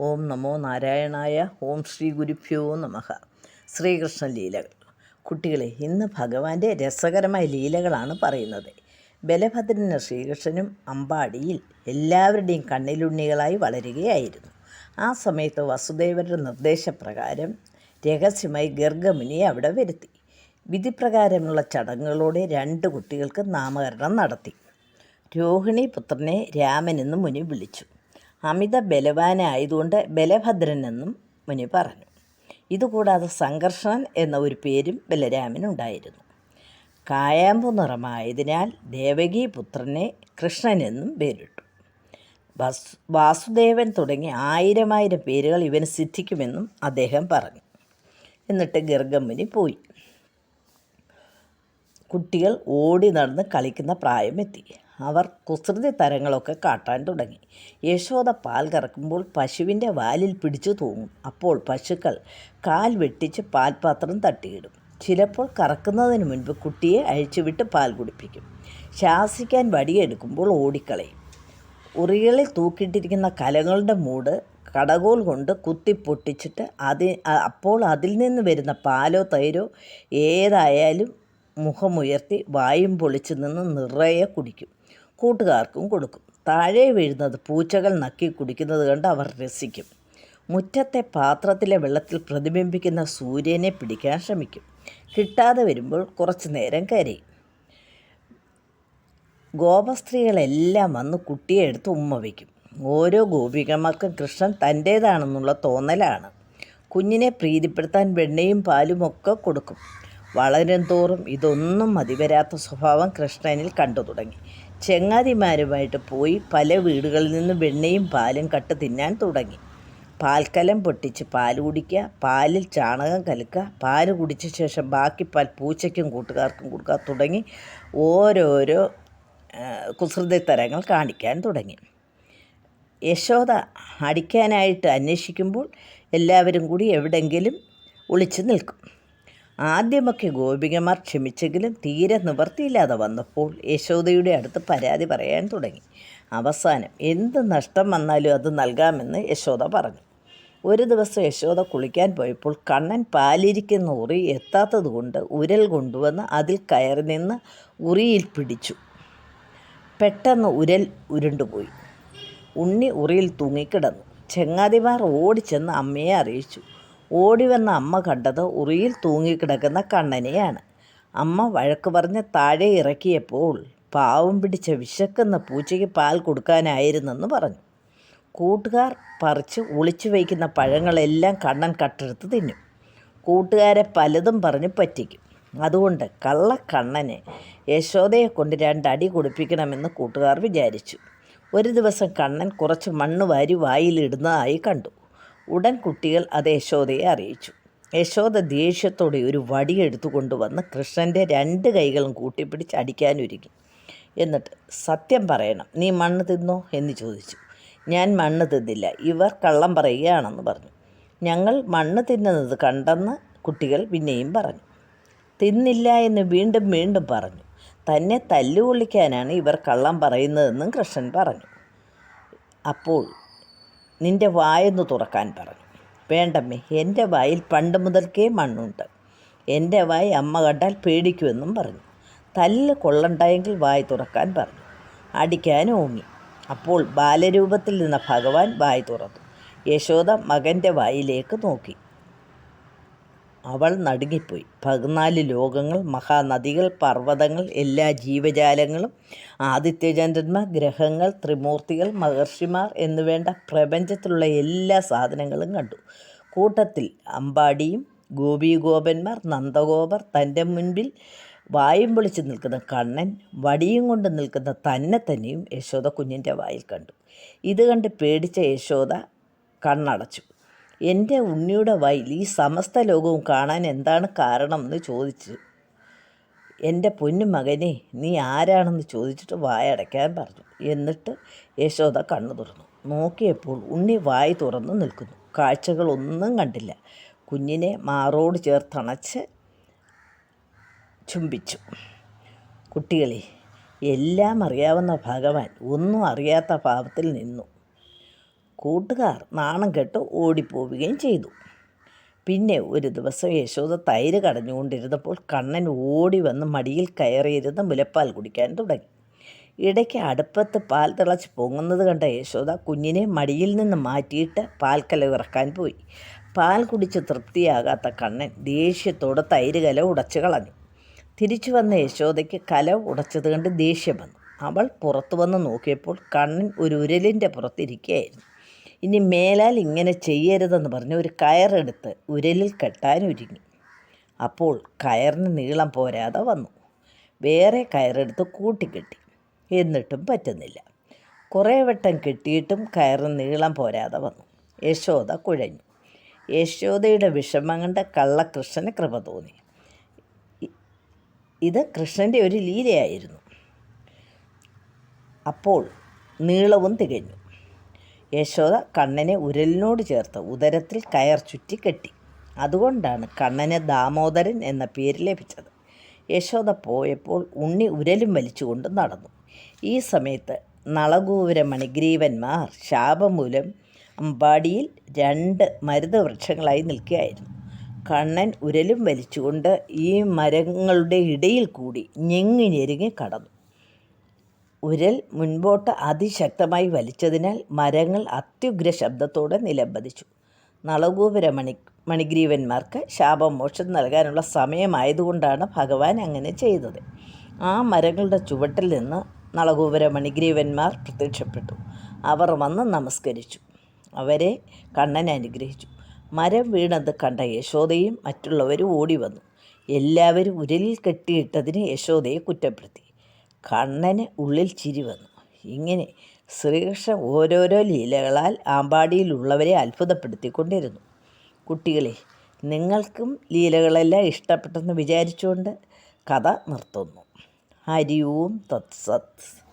ഓം നമോ നാരായണായ ഓം ശ്രീ ഗുരുഭ്യോ നമഃ. ശ്രീകൃഷ്ണ ലീലകൾ. കുട്ടികളെ ഇന്ന് ഭഗവാന്റെ രസകരമായ ലീലകളാണ് പറയുന്നത്. ബലഭദ്രനും ശ്രീകൃഷ്ണനും അമ്പാടിയിൽ എല്ലാവരുടെയും കണ്ണിലുണ്ണികളായി വളരുകയായിരുന്നു. ആ സമയത്ത് വസുദേവരുടെ നിർദ്ദേശപ്രകാരം രഹസ്യമായി ഗർഗമുനിയെ അവിടെ വരുത്തി. വിധിപ്രകാരമുള്ള ചടങ്ങുകളോടെ രണ്ട് കുട്ടികൾക്ക് നാമകരണം നടത്തി. രോഹിണി പുത്രനെ രാമനെന്ന് മുനി വിളിച്ചു. അമിത ബലവാനായതുകൊണ്ട് ബലഭദ്രൻ എന്നും മുനി പറഞ്ഞു. ഇതുകൂടാതെ സംഘർഷണൻ എന്ന ഒരു പേരും ബലരാമനുണ്ടായിരുന്നു. കായാമ്പു നിറമായതിനാൽ ദേവകി പുത്രനെ കൃഷ്ണനെന്നും പേരിട്ടു. വസ് വാസുദേവൻ തുടങ്ങി ആയിരമായിരം പേരുകൾ ഇവന് സിദ്ധിക്കുമെന്നും അദ്ദേഹം പറഞ്ഞു. എന്നിട്ട് ഗർഗമുനി പോയി. കുട്ടികൾ ഓടി നടന്ന് കളിക്കുന്ന പ്രായമെത്തി. അവർ കുസൃതി തരങ്ങളൊക്കെ കാട്ടാൻ തുടങ്ങി. യശോദ പാൽ കറക്കുമ്പോൾ പശുവിന്റെ വാലിൽ പിടിച്ചു തൂങ്ങും. അപ്പോൾ പശുക്കൾ കാൽ വെട്ടിച്ച് പാൽപാത്രം തട്ടിയിടും. ചിലപ്പോൾ കറക്കുന്നതിന് മുൻപ് കുട്ടിയെ അഴിച്ചുവിട്ട് പാൽ കുടിപ്പിക്കും. ശാസിക്കാൻ വടിയെടുക്കുമ്പോൾ ഓടിക്കളയും. ഉറികളിൽ തൂക്കിയിട്ടിരിക്കുന്ന കലകളുടെ മൂട് കടകോൽ കൊണ്ട് കുത്തി പൊട്ടിച്ചിട്ട് അതി അപ്പോൾ അതിൽ നിന്ന് വരുന്ന പാലോ തൈരോ ഏതായാലും മുഖമുയർത്തി വായും പൊളിച്ചു നിന്ന് നിറയെ കുടിക്കും. കൂട്ടുകാർക്കും കൊടുക്കും. താഴെ വീഴുന്നത് പൂച്ചകൾ നക്കി കുടിക്കുന്നത് കണ്ട് അവർ രസിക്കും. മുറ്റത്തെ പാത്രത്തിലെ വെള്ളത്തിൽ പ്രതിബിംബിക്കുന്ന സൂര്യനെ പിടിക്കാൻ ശ്രമിക്കും. കിട്ടാതെ വരുമ്പോൾ കുറച്ചു നേരം കരയും. ഗോപസ്ത്രീകളെല്ലാം വന്ന് കുട്ടിയെ എടുത്ത് ഉമ്മ വയ്ക്കും. ഓരോ ഗോപികമാർക്കും കൃഷ്ണൻ തന്റേതാണെന്നുള്ള തോന്നലാണ്. കുഞ്ഞിനെ പ്രീതിപ്പെടുത്താൻ വെണ്ണയും പാലും ഒക്കെ കൊടുക്കും. വളരും തോറും ഇതൊന്നും മതിവരാത്ത സ്വഭാവം കൃഷ്ണനിൽ കണ്ടു തുടങ്ങി. ചെങ്ങാതിമാരുമായിട്ട് പോയി പല വീടുകളിൽ നിന്നും വെണ്ണയും പാലും കട്ട് തിന്നാൻ തുടങ്ങി. പാൽക്കലം പൊട്ടിച്ച് പാൽ കുടിക്കുക പാലിൽ ചാണകം കലക്കുക പാൽ കുടിച്ച ശേഷം ബാക്കി പാൽ പൂച്ചയ്ക്കും കൂട്ടുകാർക്കും കൊടുക്കുക തുടങ്ങി ഓരോരോ കുസൃതിത്തരങ്ങൾ കാണിക്കാൻ തുടങ്ങി. യശോദ അടിക്കാനായിട്ട് അന്വേഷിക്കുമ്പോൾ എല്ലാവരും കൂടി എവിടെങ്കിലും ഒളിച്ചു നിൽക്കും. ആദ്യമൊക്കെ ഗോപികമാർ ക്ഷമിച്ചെങ്കിലും തീരെ നിവർത്തിയില്ലാതെ വന്നപ്പോൾ യശോദയുടെ അടുത്ത് പരാതി പറയാൻ തുടങ്ങി. അവസാനം എന്ത് നഷ്ടം വന്നാലും അത് നൽകാമെന്ന് യശോദ പറഞ്ഞു. ഒരു ദിവസം യശോദ കുളിക്കാൻ പോയപ്പോൾ കണ്ണൻ പാലിരിക്കുന്ന ഉറി എത്താത്തത് കൊണ്ട് ഉരൽ കൊണ്ടുവന്ന് അതിൽ കയറി നിന്ന് ഉറിയിൽ പിടിച്ചു. പെട്ടെന്ന് ഉരൽ ഉരുണ്ടുപോയി ഉണ്ണി ഉറിയിൽ തൂങ്ങിക്കിടന്നു. ചെങ്ങാതിമാർ ഓടിച്ചെന്ന് അമ്മയെ അറിയിച്ചു. ഓടി വന്ന അമ്മ കണ്ടത് ഉറിയിൽ തൂങ്ങിക്കിടക്കുന്ന കണ്ണനെയാണ്. അമ്മ വഴക്ക് പറഞ്ഞ് താഴെ ഇറക്കിയപ്പോൾ പാവം പിടിച്ച വിശക്കുന്ന പൂച്ചയ്ക്ക് പാൽ കൊടുക്കാനായിരുന്നെന്ന് പറഞ്ഞു. കൂട്ടുകാർ പറിച്ച് ഒളിച്ചു വയ്ക്കുന്ന പഴങ്ങളെല്ലാം കണ്ണൻ കട്ടെടുത്ത് തിന്നും. കൂട്ടുകാരെ പലതും പറഞ്ഞ് പറ്റിക്കും. അതുകൊണ്ട് കള്ളക്കണ്ണനെ യശോദയെ കൊണ്ട് രണ്ടടി കൊടുപ്പിക്കണമെന്ന് കൂട്ടുകാർ വിചാരിച്ചു. ഒരു ദിവസം കണ്ണൻ കുറച്ച് മണ്ണ് വാരി വായിലിടുന്നതായി കണ്ടു. ഉടൻ കുട്ടികൾ അത് യശോദയെ അറിയിച്ചു. യശോദ ദേഷ്യത്തോടെ ഒരു വടിയെടുത്തു കൊണ്ടുവന്ന് കൃഷ്ണന്റെ രണ്ട് കൈകളും കൂട്ടിപ്പിടിച്ച് അടിക്കാനൊരുങ്ങി. എന്നിട്ട് സത്യം പറയണം നീ മണ്ണ് തിന്നോ? എന്ന് ചോദിച്ചു. ഞാൻ മണ്ണ് തിന്നില്ല ഇവർ കള്ളം പറയുകയാണെന്ന് പറഞ്ഞു. ഞങ്ങൾ മണ്ണ് തിന്നുന്നത് കണ്ടെന്ന് കുട്ടികൾ പിന്നെയും പറഞ്ഞു. തിന്നില്ല എന്ന് വീണ്ടും വീണ്ടും പറഞ്ഞു. തന്നെ തല്ലുകൊള്ളിക്കാനാണ് ഇവർ കള്ളം പറയുന്നതെന്നും കൃഷ്ണൻ പറഞ്ഞു. അപ്പോൾ നിന്റെ വായൊന്ന് തുറക്കാൻ പറഞ്ഞു. വേണ്ടമ്മേ എന്റെ വായിൽ പണ്ട് മുതൽക്കേ മണ്ണുണ്ട്. എന്റെ വായി അമ്മ കണ്ടാൽ പേടിക്കുമെന്നും പറഞ്ഞു. തല്ല് കൊള്ളണ്ടായെങ്കിൽ വായി തുറക്കാൻ പറഞ്ഞു. അടിക്കാൻ ഓങ്ങി അപ്പോൾ ബാലരൂപത്തിൽ നിന്ന ഭഗവാൻ വായി തുറന്നു. യശോദ മകന്റെ വായിലേക്ക് നോക്കി. അവൾ നടുങ്ങിപ്പോയി. പതിനാല് ലോകങ്ങൾ മഹാനദികൾ പർവതങ്ങൾ എല്ലാ ജീവജാലങ്ങളും ആദിത്യചന്ദ്രന്മാർ ഗ്രഹങ്ങൾ ത്രിമൂർത്തികൾ മഹർഷിമാർ എന്നുവേണ്ട പ്രപഞ്ചത്തിലുള്ള എല്ലാ സാധനങ്ങളും കണ്ടു. കൂട്ടത്തിൽ അമ്പാടിയും ഗോപീഗോപന്മാർ നന്ദഗോപർ തന്റെ മുൻപിൽ വായും പൊളിച്ച് നിൽക്കുന്ന കണ്ണൻ വടിയും കൊണ്ട് നിൽക്കുന്ന തന്നെ തന്നെയും യശോദ കുഞ്ഞിന്റെ വായിൽ കണ്ടു. ഇത് കണ്ട് പേടിച്ച യശോദ കണ്ണടച്ചു. എന്റെ ഉണ്ണിയുടെ വായിൽ ഈ സമസ്ത ലോകവും കാണാൻ എന്താണ് കാരണം എന്ന് ചോദിച്ച്. എന്റെ പൊന്നു മകനെ നീ ആരാണെന്ന് ചോദിച്ചിട്ട് വായടയ്ക്കാൻ പറഞ്ഞു. എന്നിട്ട് യശോദ കണ്ണു തുറന്നു. നോക്കിയപ്പോൾ ഉണ്ണി വായി തുറന്നു നിൽക്കുന്നു. കാഴ്ചകളൊന്നും കണ്ടില്ല. കുഞ്ഞിനെ മാറോട് ചേർത്തണച്ച് ചുംബിച്ചു. കുട്ടികളെ എല്ലാം അറിയാവുന്ന ഭഗവാൻ ഒന്നും അറിയാത്ത പാപത്തിൽ നിന്നു. കൂട്ടുകാർ നാണം കെട്ട് ഓടിപ്പോവുകയും ചെയ്തു. പിന്നെ ഒരു ദിവസം യശോദ തൈര് കടഞ്ഞുകൊണ്ടിരുന്നപ്പോൾ കണ്ണൻ ഓടി വന്ന് മടിയിൽ കയറിയിരുന്ന് മുലപ്പാൽ കുടിക്കാൻ തുടങ്ങി. ഇടയ്ക്ക് അടുപ്പത്ത് പാൽ തിളച്ച് പൊങ്ങുന്നത് കണ്ട യശോദ കുഞ്ഞിനെ മടിയിൽ നിന്ന് മാറ്റിയിട്ട് പാൽക്കല ഇറക്കാൻ പോയി. പാൽ കുടിച്ച് തൃപ്തിയാകാത്ത കണ്ണൻ ദേഷ്യത്തോടെ തൈര് കല ഉടച്ചു കളഞ്ഞു. തിരിച്ചു വന്ന യശോദയ്ക്ക് കല ഉടച്ചത് കണ്ട് ദേഷ്യം വന്നു. അവൾ പുറത്തു വന്ന് നോക്കിയപ്പോൾ കണ്ണൻ ഒരു ഉരലിന്റെ പുറത്തിരിക്കുകയായിരുന്നു ഇനി മേലാൽ ഇങ്ങനെ ചെയ്യരുതെന്ന് പറഞ്ഞ് ഒരു കയറെടുത്ത് ഉരലിൽ കെട്ടാൻ ഒരുങ്ങി. അപ്പോൾ കയറിന് നീളം പോരാതെ വന്നു. വേറെ കയറെടുത്ത് കൂട്ടിക്കെട്ടി. എന്നിട്ടും പറ്റുന്നില്ല. കുറേ വട്ടം കെട്ടിയിട്ടും കയറിന് നീളം പോരാതെ വന്നു. യശോദ കുഴഞ്ഞു. യശോദയുടെ വിഷമം കണ്ട് കള്ളകൃഷ്ണന് കൃപ തോന്നി. ഇത് കൃഷ്ണന്റെ ഒരു ലീലയായിരുന്നു. അപ്പോൾ നീളവും തികഞ്ഞു. യശോദ കണ്ണനെ ഉരലിനോട് ചേർത്ത് ഉദരത്തിൽ കയർ ചുറ്റി കെട്ടി. അതുകൊണ്ടാണ് കണ്ണന് ദാമോദരൻ എന്ന പേര് ലഭിച്ചത്. യശോദ പോയപ്പോൾ ഉണ്ണി ഉരലും വലിച്ചുകൊണ്ട് നടന്നു. ഈ സമയത്ത് നളകൂര മണിഗ്രീവന്മാർ ശാപമൂലം അമ്പാടിയിൽ രണ്ട് മരുത വൃക്ഷങ്ങളായി നിൽക്കുകയായിരുന്നു. കണ്ണൻ ഉരലും വലിച്ചുകൊണ്ട് ഈ മരങ്ങളുടെ ഇടയിൽ കൂടി ഞെങ്ങി ഞെരുങ്ങി കടന്നു. ഉരൽ മുൻപോട്ട് അതിശക്തമായി വലിച്ചതിനാൽ മരങ്ങൾ അത്യുഗ്ര ശബ്ദത്തോടെ നിലംപതിച്ചു. നളഗോപുര മണി മണിഗ്രീവന്മാർക്ക് ശാപമോക്ഷം നൽകാനുള്ള സമയമായതുകൊണ്ടാണ് ഭഗവാൻ അങ്ങനെ ചെയ്തത്. ആ മരങ്ങളുടെ ചുവട്ടിൽ നിന്ന് നളഗോപുര മണിഗ്രീവന്മാർ പ്രത്യക്ഷപ്പെട്ടു. അവർ വന്ന് നമസ്കരിച്ചു. അവരെ കണ്ണൻ അനുഗ്രഹിച്ചു. മരം വീണത് കണ്ട യശോദയും മറ്റുള്ളവരും ഓടി വന്നു എല്ലാവരും ഉരലിൽ കെട്ടിയിട്ടതിന് യശോദയെ കുറ്റപ്പെടുത്തി. കണ്ണന് ഉള്ളിൽ ചിരി വന്നു. ഇങ്ങനെ ശ്രീകൃഷ്ണൻ ഓരോരോ ലീലകളാൽ ആമ്പാടിയിലുള്ളവരെ അത്ഭുതപ്പെടുത്തിക്കൊണ്ടിരുന്നു. കുട്ടികളെ നിങ്ങൾക്കും ലീലകളെല്ലാം ഇഷ്ടപ്പെട്ടെന്ന് വിചാരിച്ചുകൊണ്ട് കഥ നിർത്തുന്നു. ഹരി ഓം തത്സത്.